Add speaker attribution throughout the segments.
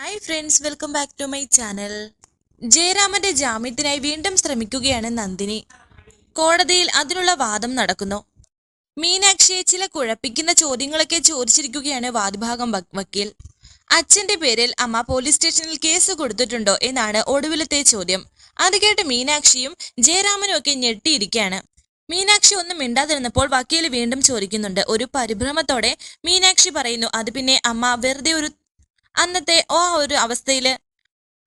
Speaker 1: Hi friends welcome back to my channel ജയരാമന്റെ ജാമ്യത്തിനായി വീണ്ടും ശ്രമിക്കുകയാണ് നന്ദിനി. കോടതിയിൽ അതിനുള്ള വാദം നടക്കുന്നു. മീനാക്ഷിയെ ചില കുഴപ്പിക്കുന്ന ചോദ്യങ്ങളൊക്കെ ചോദിച്ചിരിക്കുകയാണ് വാദിഭാഗം വക്കീൽ. അച്ഛന്റെ പേരിൽ അമ്മ പോലീസ് സ്റ്റേഷനിൽ കേസ് കൊടുത്തിട്ടുണ്ടോ എന്നാണ് ഒടുവിലത്തെ ചോദ്യം. അത് കേട്ട് മീനാക്ഷിയും ജയരാമനും ഒക്കെ ഞെട്ടിയിരിക്കുകയാണ്. മീനാക്ഷി ഒന്നും മിണ്ടാതിരുന്നപ്പോൾ വക്കീൽ വീണ്ടും ചോദിക്കുന്നുണ്ട്. ഒരു പരിഭ്രമത്തോടെ മീനാക്ഷി പറയുന്നു അത് പിന്നെ അമ്മ വെറുതെ ഒരു അന്നത്തെ ആ ഒരു അവസ്ഥയിൽ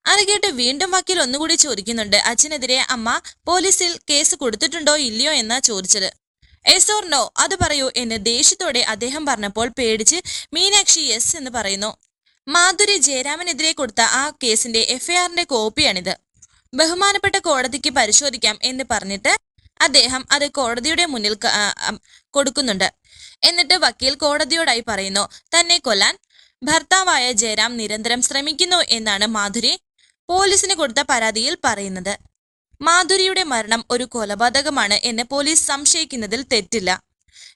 Speaker 1: അത് കേട്ട് വീണ്ടും വക്കീൽ ഒന്നുകൂടി ചോദിക്കുന്നുണ്ട്. അച്ഛനെതിരെ അമ്മ പോലീസിൽ കേസ് കൊടുത്തിട്ടുണ്ടോ ഇല്ലയോ എന്നാ ചോദിച്ചത്. എസ് ഓർ നോ അത് പറയൂ എന്ന് ദേഷ്യത്തോടെ അദ്ദേഹം പറഞ്ഞപ്പോൾ പേടിച്ച് മീനാക്ഷി എസ് എന്ന് പറയുന്നു. മാധുരി ജയരാമനെതിരെ കൊടുത്ത ആ കേസിന്റെ എഫ്ഐആറിന്റെ കോപ്പിയാണിത്. ബഹുമാനപ്പെട്ട കോടതിക്ക് പരിശോധിക്കാം എന്ന് പറഞ്ഞിട്ട് അദ്ദേഹം അത് കോടതിയുടെ മുന്നിൽ കൊടുക്കുന്നുണ്ട്. എന്നിട്ട് വക്കീൽ കോടതിയോടായി പറയുന്നു തന്നെ കൊല്ലാൻ ഭർത്താവായ ജയറാം നിരന്തരം ശ്രമിക്കുന്നു എന്നാണ് മാധുരി പോലീസിന് കൊടുത്ത പരാതിയിൽ പറയുന്നത്. മാധുരിയുടെ മരണം ഒരു കൊലപാതകമാണ് എന്ന് പോലീസ് സംശയിക്കുന്നതിൽ തെറ്റില്ല.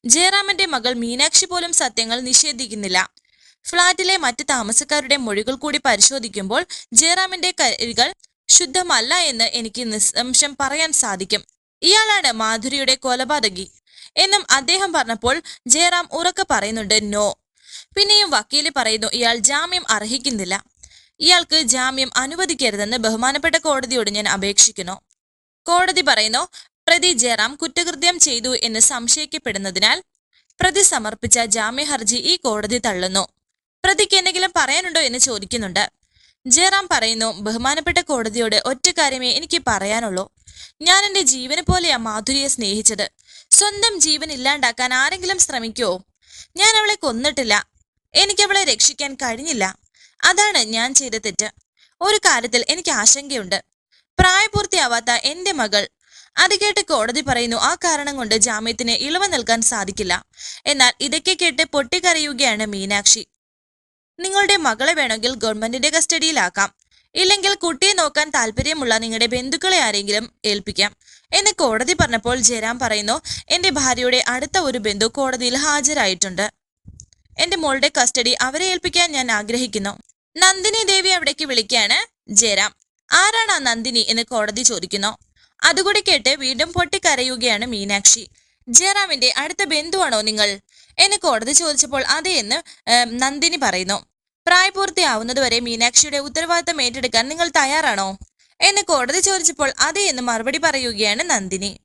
Speaker 1: ജയറാമന്റെ മകൾ മീനാക്ഷി പോലും സത്യങ്ങൾ നിഷേധിക്കുന്നില്ല. ഫ്ളാറ്റിലെ മറ്റ് താമസക്കാരുടെ മൊഴികൾ കൂടി പരിശോധിക്കുമ്പോൾ ജയറാമിന്റെ കരികൾ ശുദ്ധമല്ല എന്ന് എനിക്ക് നിസ്സംശം പറയാൻ സാധിക്കും. ഇയാളാണ് മാധുരിയുടെ കൊലപാതകി. എന്നും അദ്ദേഹം പറഞ്ഞപ്പോൾ ജയറാം ഉറക്കെ പറയുന്നുണ്ട് നോ പിന്നെയും വക്കീൽ പറയുന്നു ഇയാൾ ജാമ്യം അർഹിക്കുന്നില്ല. ഇയാൾക്ക് ജാമ്യം അനുവദിക്കരുതെന്ന് ബഹുമാനപ്പെട്ട കോടതിയോട് ഞാൻ അപേക്ഷിക്കുന്നു. കോടതി പറയുന്നു പ്രതി ജയറാം കുറ്റകൃത്യം ചെയ്തു എന്ന് സംശയിക്കപ്പെടുന്നതിനാൽ പ്രതി സമർപ്പിച്ച ജാമ്യ ഹർജി ഈ കോടതി തള്ളുന്നു. പ്രതിക്ക് എന്തെങ്കിലും പറയാനുണ്ടോ എന്ന് ചോദിക്കുന്നുണ്ട്. ജയറാം പറയുന്നു ബഹുമാനപ്പെട്ട കോടതിയോട് ഒറ്റ കാര്യമേ എനിക്ക് പറയാനുള്ളൂ. ഞാൻ എന്റെ ജീവനെ പോലെയാ മാധുരിയെ സ്നേഹിച്ചത്. സ്വന്തം ജീവൻ ഇല്ലാണ്ടാക്കാൻ ആരെങ്കിലും ശ്രമിക്കുവോ? ഞാൻ അവളെ കൊന്നിട്ടില്ല. എനിക്ക് അവളെ രക്ഷിക്കാൻ കഴിഞ്ഞില്ല. അതാണ് ഞാൻ ചെയ്ത തെറ്റ്. ഒരു കാര്യത്തിൽ എനിക്ക് ആശങ്കയുണ്ട്. പ്രായപൂർത്തിയാവാത്ത എന്റെ മകൾ അത് കേട്ട് കോടതി പറയുന്നു ആ കാരണം കൊണ്ട് ജാമ്യത്തിന് ഇളവ് നൽകാൻ സാധിക്കില്ല. എന്നാൽ ഇതൊക്കെ കേട്ട് പൊട്ടിക്കരയുകയാണ് മീനാക്ഷി. നിങ്ങളുടെ മകളെ വേണമെങ്കിൽ ഗവൺമെന്റിന്റെ കസ്റ്റഡിയിലാക്കാം. ഇല്ലെങ്കിൽ കുട്ടിയെ നോക്കാൻ താല്പര്യമുള്ള നിങ്ങളുടെ ബന്ധുക്കളെ ആരെങ്കിലും ഏൽപ്പിക്കാം. എന്ന് കോടതി പറഞ്ഞപ്പോൾ ജയറാം പറയുന്നു എന്റെ ഭാര്യയുടെ അടുത്ത ഒരു ബന്ധു കോടതിയിൽ ഹാജരായിട്ടുണ്ട്. എന്റെ മോളുടെ കസ്റ്റഡി അവരെ ഏൽപ്പിക്കാൻ ഞാൻ ആഗ്രഹിക്കുന്നു. നന്ദിനി ദേവി അവിടേക്ക് വിളിക്കുകയാണ്. ജയറാം ആരാണ് ആ നന്ദിനി എന്ന് കോടതി ചോദിക്കുന്നു. അതുകൂടി കേട്ട് വീണ്ടും പൊട്ടിക്കരയുകയാണ് മീനാക്ഷി. ജയറാമിന്റെ അടുത്ത ബന്ധുവാണോ നിങ്ങൾ? എന്ന് കോടതി ചോദിച്ചപ്പോൾ അതെ എന്ന് നന്ദിനി പറയുന്നു. പ്രായപൂർത്തിയാവുന്നതുവരെ മീനാക്ഷിയുടെ ഉത്തരവാദിത്തം ഏറ്റെടുക്കാൻ നിങ്ങൾ തയ്യാറാണോ? എന്ന് കോടതി ചോദിച്ചപ്പോൾ അതെ എന്ന് മറുപടി പറയുകയാണ് നന്ദിനി.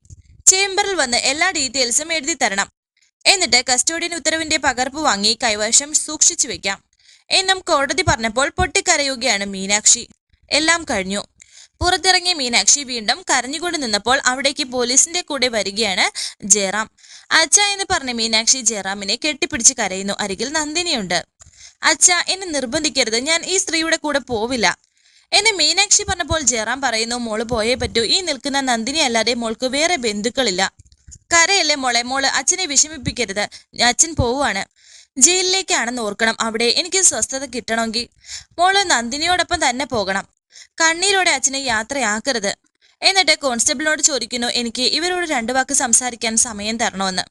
Speaker 1: ചേംബറിൽ വന്ന് എല്ലാ ഡീറ്റെയിൽസും എഴുതി തരണം. എന്നിട്ട് കസ്റ്റോഡിയൻ ഉത്തരവിന്റെ പകർപ്പ് വാങ്ങി കൈവശം സൂക്ഷിച്ചു വെക്കാം. എന്നും കോടതി പറഞ്ഞപ്പോൾ പൊട്ടിക്കരയുകയാണ് മീനാക്ഷി. എല്ലാം കഴിഞ്ഞു. പുറത്തിറങ്ങിയ മീനാക്ഷി വീണ്ടും കരഞ്ഞുകൊണ്ട് നിന്നപ്പോൾ അവിടേക്ക് പോലീസിന്റെ കൂടെ വരികയാണ് ജയറാം. അച്ഛ എന്ന് പറഞ്ഞ മീനാക്ഷി ജയറാമിനെ കെട്ടിപ്പിടിച്ച് കരയുന്നു. അരികിൽ നന്ദിനിയുണ്ട്. അച്ഛ എന്നെ നിർബന്ധിക്കരുത്. ഞാൻ ഈ സ്ത്രീയുടെ കൂടെ പോവില്ല. എന്നെ മീനാക്ഷി പറഞ്ഞപ്പോൾ ജയറാം പറയുന്നു മോൾ പോയേ പറ്റൂ. ഈ നിൽക്കുന്ന നന്ദിനി അല്ലാതെ മോൾക്ക് വേറെ ബന്ധുക്കളില്ല. കരയല്ലേ മോളെ? മോൾ അച്ഛനെ വിഷമിപ്പിക്കരുത്. അച്ഛൻ പോവുകയാണ് ജയിലിലേക്കാണെന്ന് ഓർക്കണം അവിടെ. എനിക്ക് സ്വസ്ഥത കിട്ടണമെങ്കിൽ. മോൾ നന്ദിനിയോടൊപ്പം തന്നെ പോകണം. കണ്ണീരോടെ അച്ഛനെ യാത്രയാക്കരുത്. എന്നിട്ട് കോൺസ്റ്റബിളിനോട് ചോദിക്കുന്നു എനിക്ക് ഇവരോട് രണ്ടു വാക്ക് സംസാരിക്കാൻ സമയം തരണമെന്ന്.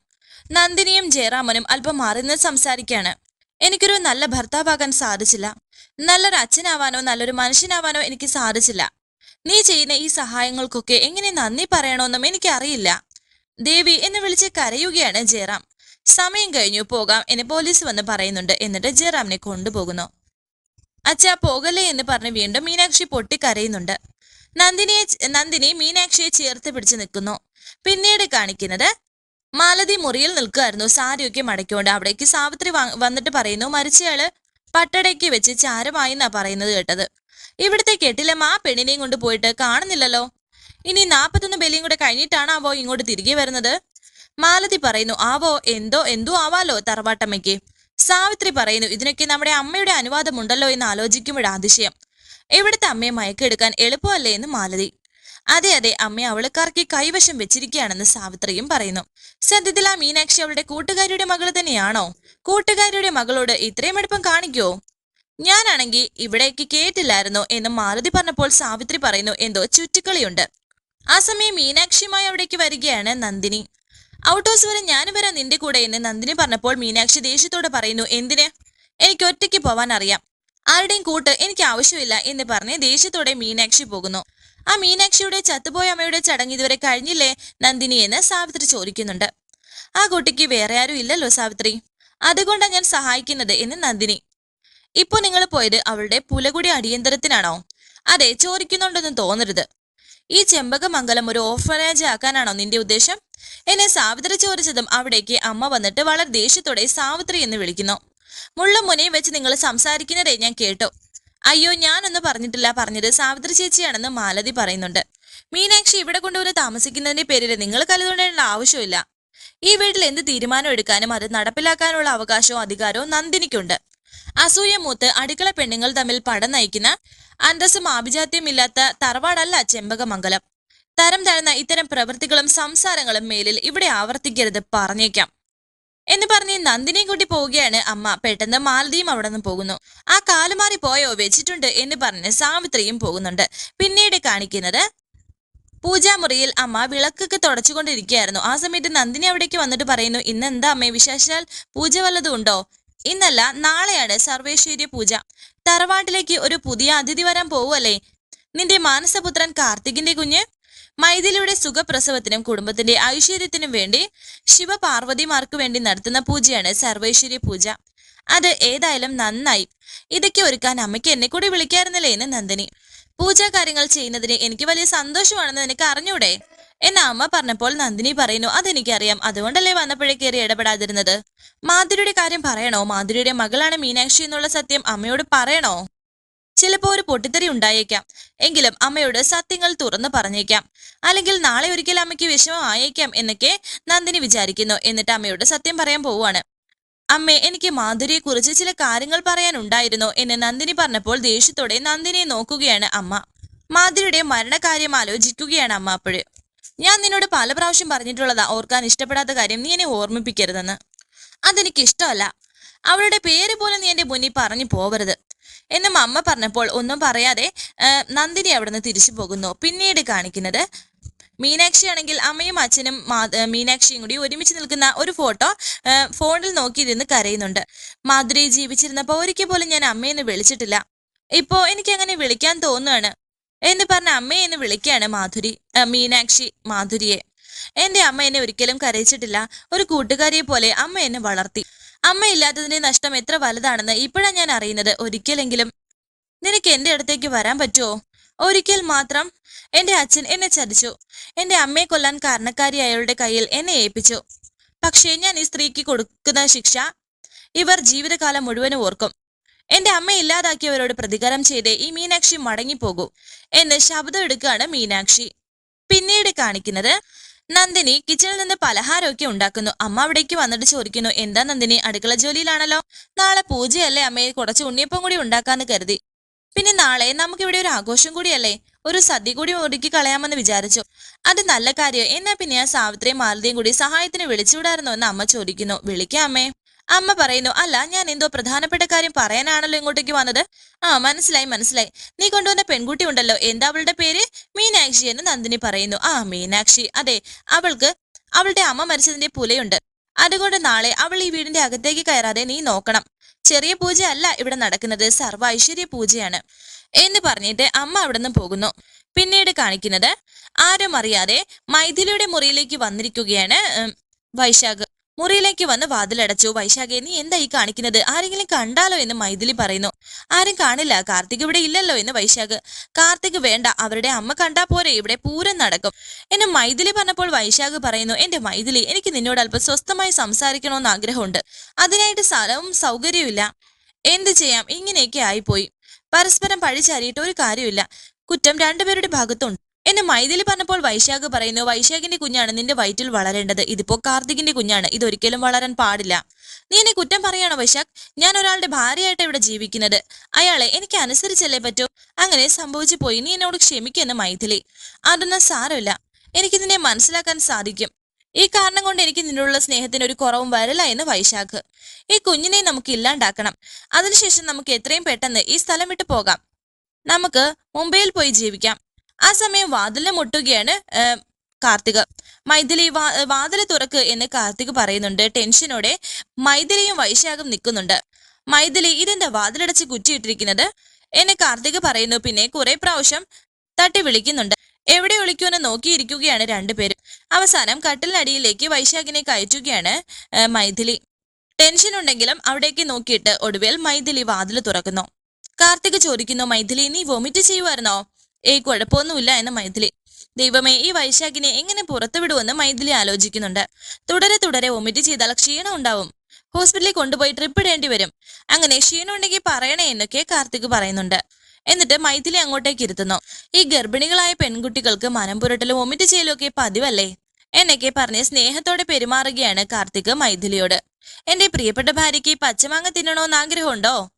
Speaker 1: നന്ദിനിയും ജയറാമനും അല്പം മാറി നിന്ന് സംസാരിക്കാണ് എനിക്കൊരു നല്ല ഭർത്താവാകാൻ സാധിച്ചില്ല. നല്ലൊരു അച്ഛനാവാനോ നല്ലൊരു മനുഷ്യനാവാനോ എനിക്ക് സാധിച്ചില്ല. നീ ചെയ്യുന്ന ഈ സഹായങ്ങൾക്കൊക്കെ എങ്ങനെ നന്ദി പറയണമെന്നും എനിക്കറിയില്ല. ദേവി എന്ന് വിളിച്ച് കരയുകയാണ് ജയറാം. സമയം കഴിഞ്ഞു പോകാം എന്ന് പോലീസ് വന്ന് പറയുന്നുണ്ട് എന്നിട്ട് ജയറാമിനെ കൊണ്ടുപോകുന്നു. അച്ഛ പോകല്ലേ എന്ന് പറഞ്ഞ് വീണ്ടും മീനാക്ഷി പൊട്ടിക്കരയുന്നുണ്ട് നന്ദിനിയെ നന്ദിനി മീനാക്ഷിയെ ചേർത്ത് പിടിച്ച് നിൽക്കുന്നു. പിന്നീട് കാണിക്കുന്നത് മാലതി മുറിയിൽ നിൽക്കുമായിരുന്നു സാരിയൊക്കെ മടക്കിക്കൊണ്ട് അവിടേക്ക് സാവിത്രി വന്നിട്ട് പറയുന്നു മരിച്ചയാൾ പട്ടടയ്ക്ക് വെച്ച് ചാരമായി എന്നാ പറയുന്നത് കേട്ടത്. ഇവിടുത്തെ കെട്ടിലം ആ പെണ്ണിനെയും കൊണ്ട് പോയിട്ട് കാണുന്നില്ലല്ലോ. ഇനി നാപ്പത്തൊന്ന് ബലിയും കൂടെ കഴിഞ്ഞിട്ടാണ് ആവോ ഇങ്ങോട്ട് തിരികെ വരുന്നത്? മാലതി പറയുന്നു ആവോ എന്തോ എന്തോ ആവാലോ തറവാട്ടമ്മയ്ക്ക്? സാവിത്രി പറയുന്നു ഇതിനൊക്കെ നമ്മുടെ അമ്മയുടെ അനുവാദമുണ്ടല്ലോ എന്ന് ആലോചിക്കുമ്പോഴാ അതിശയം. എവിടുത്തെ അമ്മയെ മയക്കെടുക്കാൻ എളുപ്പമല്ലേ എന്ന് മാലതി. അതെ അതെ അമ്മ അവളുക്കാർക്ക് കൈവശം വെച്ചിരിക്കുകയാണെന്ന് സാവിത്രിയും പറയുന്നു. സത്യത്തിൽ ആ മീനാക്ഷി അവളുടെ കൂട്ടുകാരിയുടെ മകൾ തന്നെയാണോ? കൂട്ടുകാരിയുടെ മകളോട് ഇത്രയും എടുപ്പം കാണിക്കോ? ഞാനാണെങ്കിൽ ഇവിടേക്ക് കേട്ടില്ലായിരുന്നു എന്ന് മാലതി പറഞ്ഞപ്പോൾ സാവിത്രി പറയുന്നു എന്തോ ചുറ്റിക്കളിയുണ്ട്. ആ സമയം മീനാക്ഷിയുമായി അവിടേക്ക് വരികയാണ് നന്ദിനി. ഔട്ട് ഹൗസ് വരെ ഞാൻ വരാം നിന്റെ കൂടെ എന്ന് നന്ദിനി പറഞ്ഞപ്പോൾ മീനാക്ഷി ദേഷ്യത്തോടെ പറയുന്നു എന്തിന്? എനിക്ക് ഒറ്റയ്ക്ക് പോവാൻ അറിയാം. ആരുടെയും കൂട്ട് എനിക്ക് ആവശ്യമില്ല എന്ന് പറഞ്ഞ് ദേഷ്യത്തോടെ മീനാക്ഷി പോകുന്നു. ആ മീനാക്ഷിയുടെ ചത്തുപോയ അമ്മയുടെ ചടങ്ങ് ഇതുവരെ കഴിഞ്ഞില്ലേ നന്ദിനി എന്ന് സാവിത്രി ചോദിക്കുന്നുണ്ട്. ആ കുട്ടിക്ക് വേറെ ആരും ഇല്ലല്ലോ സാവിത്രി. അതുകൊണ്ടാണ് ഞാൻ സഹായിക്കുന്നത് എന്ന് നന്ദിനി. ഇപ്പൊ നിങ്ങൾ പോയത് അവളുടെ പുലകുടി അടിയന്തരത്തിനാണോ? അതെ ചോദിക്കുന്നുണ്ടെന്ന് തോന്നരുത്. ഈ ചെമ്പകമംഗലം ഒരു ഓർഫനേജ് ആക്കാനാണോ നിന്റെ ഉദ്ദേശം? എന്നെ സാവിത്രി ചോദിച്ചതും അവിടേക്ക് അമ്മ വന്നിട്ട് വളരെ ദേഷ്യത്തോടെ സാവിത്രി എന്ന് വിളിക്കുന്നു. മുള്ളും മുനയും വെച്ച് നിങ്ങൾ സംസാരിക്കുന്നതേ ഞാൻ കേട്ടോ. അയ്യോ ഞാനൊന്നും പറഞ്ഞിട്ടില്ല പറഞ്ഞത് സാവിത്രി ചേച്ചിയാണെന്ന് മാലതി പറയുന്നുണ്ട്. മീനാക്ഷി ഇവിടെ കൊണ്ടുവന്ന് താമസിക്കുന്നതിന്റെ പേരിൽ നിങ്ങൾ കലതുകൊണ്ടേണ്ട ആവശ്യമില്ല. ഈ വീട്ടിൽ എന്ത് തീരുമാനം എടുക്കാനും അത് നടപ്പിലാക്കാനുള്ള അവകാശവും അധികാരവും നന്ദിനിക്കുണ്ട്. അസൂയ മൂത്ത് അടുക്കള പെണ്ണുങ്ങൾ തമ്മിൽ പടം നയിക്കുന്ന അന്തസ്സും ആഭിജാത്യമില്ലാത്ത തറവാടല്ല ചെമ്പകമംഗലം. തരം താഴ്ന്ന ഇത്തരം പ്രവൃത്തികളും സംസാരങ്ങളും മേലിൽ ഇവിടെ ആവർത്തിക്കരുത് പറഞ്ഞേക്കാം. എന്ന് പറഞ്ഞ് നന്ദിനെയും കൂട്ടി പോവുകയാണ് അമ്മ. പെട്ടെന്ന് മാലതിയും അവിടെ നിന്ന് പോകുന്നു. ആ കാലുമാറി പോയോ? വെച്ചിട്ടുണ്ട് എന്ന് പറഞ്ഞ് സാവിത്രിയും പോകുന്നുണ്ട്. പിന്നീട് കാണിക്കുന്നത് പൂജാമുറിയിൽ അമ്മ വിളക്കൊക്കെ തുടച്ചുകൊണ്ടിരിക്കുകയായിരുന്നു. ആ സമയത്ത് നന്ദിനി അവിടേക്ക് വന്നിട്ട് പറയുന്നു ഇന്ന് എന്താ അമ്മേ വിശേഷാൽ? പൂജ വല്ലതും ഉണ്ടോ? ഇന്നല്ല നാളെയാണ് സർവേശ്വര്യ പൂജ. തറവാട്ടിലേക്ക് ഒരു പുതിയ അതിഥി വരാൻ പോവുമല്ലേ നിന്റെ മാനസപുത്രൻ കാർത്തികിന്റെ കുഞ്ഞ്? മൈഥിലിയുടെ സുഖപ്രസവത്തിനും കുടുംബത്തിന്റെ ഐശ്വര്യത്തിനും വേണ്ടി ശിവപാർവതിമാർക്ക് വേണ്ടി നടത്തുന്ന പൂജയാണ് സർവേശ്വര്യ പൂജ. അത് ഏതായാലും നന്നായി. ഇതൊക്കെ ഒരുക്കാൻ അമ്മയ്ക്ക് എന്നെ കൂടി വിളിക്കാറുന്നില്ലേ എന്ന് നന്ദിനി. പൂജാ കാര്യങ്ങൾ ചെയ്യുന്നതിന് എനിക്ക് വലിയ സന്തോഷമാണെന്ന് നിനക്ക് അറിഞ്ഞൂടെ? എന്ന അമ്മ പറഞ്ഞപ്പോൾ നന്ദിനി പറയുന്നു അതെനിക്കറിയാം. അതുകൊണ്ടല്ലേ വന്നപ്പോഴേ കയറി ഇടപെടാതിരുന്നത്? മാധുരിയുടെ കാര്യം പറയണോ? മാധുരിയുടെ മകളാണ് മീനാക്ഷി എന്നുള്ള സത്യം അമ്മയോട് പറയണോ? ചിലപ്പോൾ ഒരു പൊട്ടിത്തെറി ഉണ്ടായേക്കാം. എങ്കിലും അമ്മയോട് സത്യങ്ങൾ തുറന്നു പറഞ്ഞേക്കാം. അല്ലെങ്കിൽ നാളെ ഒരിക്കൽ അമ്മയ്ക്ക് വിഷമം ആയേക്കാം എന്നൊക്കെ നന്ദിനി വിചാരിക്കുന്നു. എന്നിട്ട് അമ്മയോട് സത്യം പറയാൻ പോവുകയാണ്. അമ്മേ എനിക്ക് മാധുരിയെ കുറിച്ച് ചില കാര്യങ്ങൾ പറയാനുണ്ടായിരുന്നു എന്ന് നന്ദിനി പറഞ്ഞപ്പോൾ ദേഷ്യത്തോടെ നന്ദിനിയെ നോക്കുകയാണ് അമ്മ. മാധുരിയുടെ മരണകാര്യം ആലോചിക്കുകയാണ് അമ്മ അപ്പോഴ്. ഞാൻ നിന്നോട് പല പ്രാവശ്യം പറഞ്ഞിട്ടുള്ളതാ ഓർക്കാൻ ഇഷ്ടപ്പെടാത്ത കാര്യം നീ എന്നെ ഓർമ്മിപ്പിക്കരുതെന്ന്. അതെനിക്ക് ഇഷ്ടമല്ല അവളുടെ പേര് പോലും നീ എന്റെ മുന്നിൽ പറഞ്ഞു പോവരുത്. എന്നും അമ്മ പറഞ്ഞപ്പോൾ ഒന്നും പറയാതെ നന്ദിനി അവിടുന്ന് തിരിച്ചു പോകുന്നു. പിന്നീട് കാണിക്കുന്നത് മീനാക്ഷി ആണെങ്കിൽ അമ്മയും അച്ഛനും മീനാക്ഷിയും കൂടി ഒരുമിച്ച് നിൽക്കുന്ന ഒരു ഫോട്ടോ ഫോണിൽ നോക്കിയിരുന്ന് കരയുന്നുണ്ട്. മാധുരി ജീവിച്ചിരുന്നപ്പോൾ ഒരിക്കൽ പോലും ഞാൻ അമ്മയെന്ന് വിളിച്ചിട്ടില്ല. ഇപ്പോ എനിക്ക് അങ്ങനെ വിളിക്കാൻ തോന്നുകയാണ്. എന്ന് പറഞ്ഞ അമ്മയെ എന്ന് വിളിക്കുകയാണ് മാധുരി മീനാക്ഷി മാധുരിയെ. എന്റെ അമ്മ എന്നെ ഒരിക്കലും കരയിച്ചിട്ടില്ല. ഒരു കൂട്ടുകാരിയെ പോലെ അമ്മ എന്നെ വളർത്തി. അമ്മ ഇല്ലാത്തതിന്റെ നഷ്ടം എത്ര വലുതാണെന്ന് ഇപ്പോഴാണ് ഞാൻ അറിയുന്നത്. ഒരിക്കലെങ്കിലും നിനക്ക് എന്റെ അടുത്തേക്ക് വരാൻ പറ്റുമോ ഒരിക്കൽ മാത്രം എന്റെ അച്ഛൻ എന്നെ ചതിച്ചു. എന്റെ അമ്മയെ കൊല്ലാൻ കാരണക്കാരി അയാളുടെ കയ്യിൽ എന്നെ ഏൽപ്പിച്ചു. പക്ഷേ ഞാൻ ഈ സ്ത്രീക്ക് കൊടുക്കുന്ന ശിക്ഷ ഇവർ ജീവിതകാലം മുഴുവനും ഓർക്കും. എന്റെ അമ്മ ഇല്ലാതാക്കിയവരോട് പ്രതികാരം ചെയ്തേ ഈ മീനാക്ഷി മടങ്ങിപ്പോകൂ എന്ന് ശബ്ദം എടുക്കുകയാണ് മീനാക്ഷി. പിന്നീട് കാണിക്കുന്നത് നന്ദിനി കിച്ചണിൽ നിന്ന് പലഹാരമൊക്കെ ഉണ്ടാക്കുന്നു. അമ്മ അവിടേക്ക് വന്നിട്ട് ചോദിക്കുന്നു എന്താ നന്ദിനി അടുക്കള ജോലിയിലാണല്ലോ? നാളെ പൂജയല്ലേ അമ്മയെ കുറച്ച് ഉണ്ണിയപ്പം കൂടി ഉണ്ടാക്കാന്ന് കരുതി. പിന്നെ നാളെ നമുക്കിവിടെ ഒരു ആഘോഷം കൂടിയല്ലേ? ഒരു സദ്യ കൂടി ഒരുക്കി കളയാമെന്ന് വിചാരിച്ചു. അത് നല്ല കാര്യം. എന്നാ പിന്നെ ആ സാവിത്രിയും മാലതിയും കൂടി സഹായത്തിന് വിളിച്ചുവിടായിരുന്നോ എന്ന് അമ്മ ചോദിക്കുന്നു. വിളിക്കാം അമ്മേ. അമ്മ പറയുന്നു അല്ല ഞാൻ എന്തോ പ്രധാനപ്പെട്ട കാര്യം പറയാനാണല്ലോ ഇങ്ങോട്ടേക്ക് വന്നത്. ആ മനസ്സിലായി മനസ്സിലായി. നീ കൊണ്ടുവന്ന പെൺകുട്ടി ഉണ്ടല്ലോ എന്താ അവളുടെ പേര്? മീനാക്ഷി എന്ന് നന്ദിനി പറയുന്നു. ആ മീനാക്ഷി അതെ അവൾക്ക് അവളുടെ അമ്മ മരിച്ചതിന്റെ പുലയുണ്ട്. അതുകൊണ്ട് നാളെ അവൾ ഈ വീടിന്റെ അകത്തേക്ക് കയറാതെ നീ നോക്കണം. ചെറിയ പൂജ അല്ല ഇവിടെ നടക്കുന്നത് സർവ ഐശ്വര്യ പൂജയാണ് എന്ന് പറഞ്ഞിട്ട് അമ്മ അവിടെ നിന്ന് പോകുന്നു. പിന്നീട് കാണിക്കുന്നത് ആരും അറിയാതെ മൈഥിലിയുടെ മുറിയിലേക്ക് വന്നിരിക്കുകയാണ് വൈശാഖ്. മുറിയിലേക്ക് വന്ന് വാതിലടച്ചു. വൈശാഖെ നീ എന്താ ഈ കാണിക്കുന്നത്? ആരെങ്കിലും കണ്ടാലോ എന്ന് മൈഥിലി പറയുന്നു. ആരും കാണില്ല. കാർത്തിക് ഇവിടെ ഇല്ലല്ലോ എന്ന് വൈശാഖ്. കാർത്തിക് വേണ്ട. അവരുടെ അമ്മ കണ്ടാ പോരെ. ഇവിടെ പൂരം നടക്കും. എന്നെ മൈഥിലി പറഞ്ഞപ്പോൾ വൈശാഖ് പറയുന്നു എന്റെ മൈഥിലി എനിക്ക് നിന്നോട് അല്പം സ്വസ്ഥമായി സംസാരിക്കണമെന്ന് ആഗ്രഹമുണ്ട്. അതിനായിട്ട് സ്ഥലവും സൗകര്യമില്ല എന്ത് ചെയ്യാം? ഇങ്ങനെയൊക്കെ ആയിപ്പോയി. പരസ്പരം പഴിച്ചാരിയിട്ട് ഒരു കാര്യമില്ല കുറ്റം രണ്ടുപേരുടെ ഭാഗത്തുണ്ട്. എന്നെ മൈഥിലി പറഞ്ഞപ്പോൾ വൈശാഖ് പറയുന്നു വൈശാഖിന്റെ കുഞ്ഞാണ് നിന്റെ വയറ്റിൽ വളരേണ്ടത്. ഇതിപ്പോ കാർത്തികിന്റെ കുഞ്ഞാണ്. ഇതൊരിക്കലും വളരാൻ പാടില്ല. നീ എന്നെ കുറ്റം പറയാണോ വൈശാഖ്. ഞാൻ ഒരാളുടെ ഭാര്യയായിട്ട് ഇവിടെ ജീവിക്കുന്നത്. അയാളെ എനിക്ക് അനുസരിച്ചല്ലേ പറ്റൂ? അങ്ങനെ സംഭവിച്ചു പോയി. നീ എന്നോട് ക്ഷമിക്കുന്നു മൈഥിലി. അതൊന്നും സാരമില്ല. എനിക്ക് നിന്നെ മനസ്സിലാക്കാൻ സാധിക്കും. ഈ കാരണം കൊണ്ട് എനിക്ക് നിന്നോടുള്ള സ്നേഹത്തിന് ഒരു കുറവും വരില്ല എന്ന് വൈശാഖ്. ഈ കുഞ്ഞിനെ നമുക്ക് ഇല്ലാണ്ടാക്കണം. അതിനുശേഷം നമുക്ക് എത്രയും പെട്ടെന്ന് ഈ സ്ഥലം വിട്ടു പോകാം. നമുക്ക് മുംബൈയിൽ പോയി ജീവിക്കാം. ആ സമയം വാതിലിന് മുട്ടുകയാണ് കാർത്തിക. മൈഥിലി വാ വാതിൽ തുറക്ക് എന്ന് കാർത്തിക് പറയുന്നുണ്ട്. ടെൻഷനോടെ മൈഥിലിയും വൈശാഖം നിൽക്കുന്നുണ്ട്. മൈഥിലി ഇതെന്താ വാതിലടച്ച് കുറ്റിയിട്ടിരിക്കുന്നത്? എന്നെ കാർത്തിക് പറയുന്നു. പിന്നെ കുറെ പ്രാവശ്യം തട്ടി വിളിക്കുന്നുണ്ട്. എവിടെ ഒളിക്കുമെന്ന് നോക്കിയിരിക്കുകയാണ് രണ്ടുപേരും. അവസാനം കട്ടിലിനടിയിലേക്ക് വൈശാഖിനെ കയറ്റുകയാണ് മൈഥിലി. ടെൻഷൻ ഉണ്ടെങ്കിലും അവിടേക്ക് നോക്കിയിട്ട് ഒടുവിൽ മൈഥിലി വാതിൽ തുറക്കുന്നു. കാർത്തിക് ചോദിക്കുന്നു മൈഥിലി നീ വൊമിറ്റ് ചെയ്യുമായിരുന്നോ ഏയ് കുഴപ്പമൊന്നുമില്ല എന്ന് മൈഥിലി. ദൈവമേ ഈ വൈശാഖിനെ എങ്ങനെ പുറത്തുവിടുമെന്ന് മൈഥിലി ആലോചിക്കുന്നുണ്ട്. തുടരെ തുടരെ വൊമിറ്റ് ചെയ്താൽ ക്ഷീണം ഉണ്ടാവും. ഹോസ്പിറ്റലിൽ കൊണ്ടുപോയി ട്രിപ്പ് ഇടേണ്ടി വരും. അങ്ങനെ ക്ഷീണം ഉണ്ടെങ്കിൽ പറയണേ എന്നൊക്കെ കാർത്തിക് പറയുന്നുണ്ട്. എന്നിട്ട് മൈഥിലി അങ്ങോട്ടേക്ക് ഇരുത്തുന്നു. ഈ ഗർഭിണികളായ പെൺകുട്ടികൾക്ക് മനം പുരട്ടലും വൊമിറ്റ് ചെയ്യലും ഒക്കെ പതിവല്ലേ? എന്നൊക്കെ പറഞ്ഞ് സ്നേഹത്തോടെ പെരുമാറുകയാണ് കാർത്തിക് മൈഥിലിയോട്. എന്റെ പ്രിയപ്പെട്ട ഭാര്യയ്ക്ക് പച്ചമാങ്ങ തിന്നണോന്ന് ആഗ്രഹമുണ്ടോ?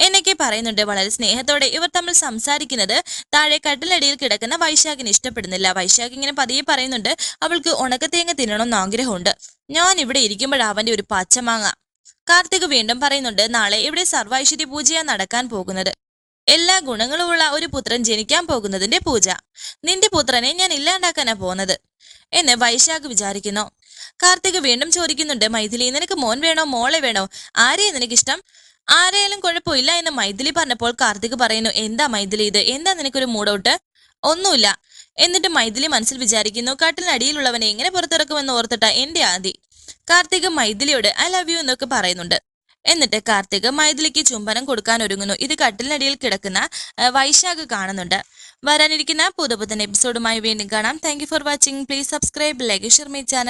Speaker 1: എന്നൊക്കെ പറയുന്നുണ്ട്. വളരെ സ്നേഹത്തോടെ ഇവർ തമ്മിൽ സംസാരിക്കുന്നത് താഴെ കട്ടിലടിയിൽ കിടക്കുന്ന വൈശാഖിന് ഇഷ്ടപ്പെടുന്നില്ല. വൈശാഖ് ഇങ്ങനെ പതിയെ പറയുന്നുണ്ട് അവൾക്ക് ഉണക്കത്തേങ്ങ തിന്നണമെന്ന് ആഗ്രഹമുണ്ട്. ഞാൻ ഇവിടെ ഇരിക്കുമ്പോൾ അവന്റെ ഒരു പച്ചമാങ്ങ. കാർത്തിക് വീണ്ടും പറയുന്നുണ്ട് നാളെ ഇവിടെ സർവൈശ്വര്യ പൂജയാ നടക്കാൻ പോകുന്നത്. എല്ലാ ഗുണങ്ങളുമുള്ള ഒരു പുത്രൻ ജനിക്കാൻ പോകുന്നതിന്റെ പൂജ. നിന്റെ പുത്രനെ ഞാൻ ഇല്ലാണ്ടാക്കാനാ പോകുന്നത് എന്ന് വൈശാഖ് വിചാരിക്കുന്നു. കാർത്തിക് വീണ്ടും ചോദിക്കുന്നുണ്ട് മൈഥിലി നിനക്ക് മോൻ വേണോ? മോളെ വേണോ? ആരെയാ നിനക്കിഷ്ടം? ആരെയാലും കുഴപ്പമില്ല എന്ന് മൈഥിലി പറഞ്ഞപ്പോൾ കാർത്തിക് പറയുന്നു എന്താ മൈഥിലി ഇത്? എന്താ നിനക്കൊരു മൂഡൌട്ട്? ഒന്നുമില്ല. എന്നിട്ട് മൈഥിലി മനസ്സിൽ വിചാരിക്കുന്നു കാട്ടിനടിയിലുള്ളവനെ എങ്ങനെ പുറത്തിറക്കുമെന്ന് ഓർത്തിട്ട എന്റെ ആദി? കാർത്തിക് മൈഥിലിയോട് ഐ ലവ് യു എന്നൊക്കെ പറയുന്നുണ്ട്. എന്നിട്ട് കാർത്തിക് മൈഥിലിക്ക് ചുംബനം കൊടുക്കാൻ ഒരുങ്ങുന്നു. ഇത് കട്ടിലിനടിയിൽ കിടക്കുന്ന വൈശാഖ് കാണുന്നുണ്ട്. വരാനിരിക്കുന്ന പുതുപുത്തൻ എപ്പിസോഡുമായി വീണ്ടും കാണാം. Thank for watching please subscribe like share my channel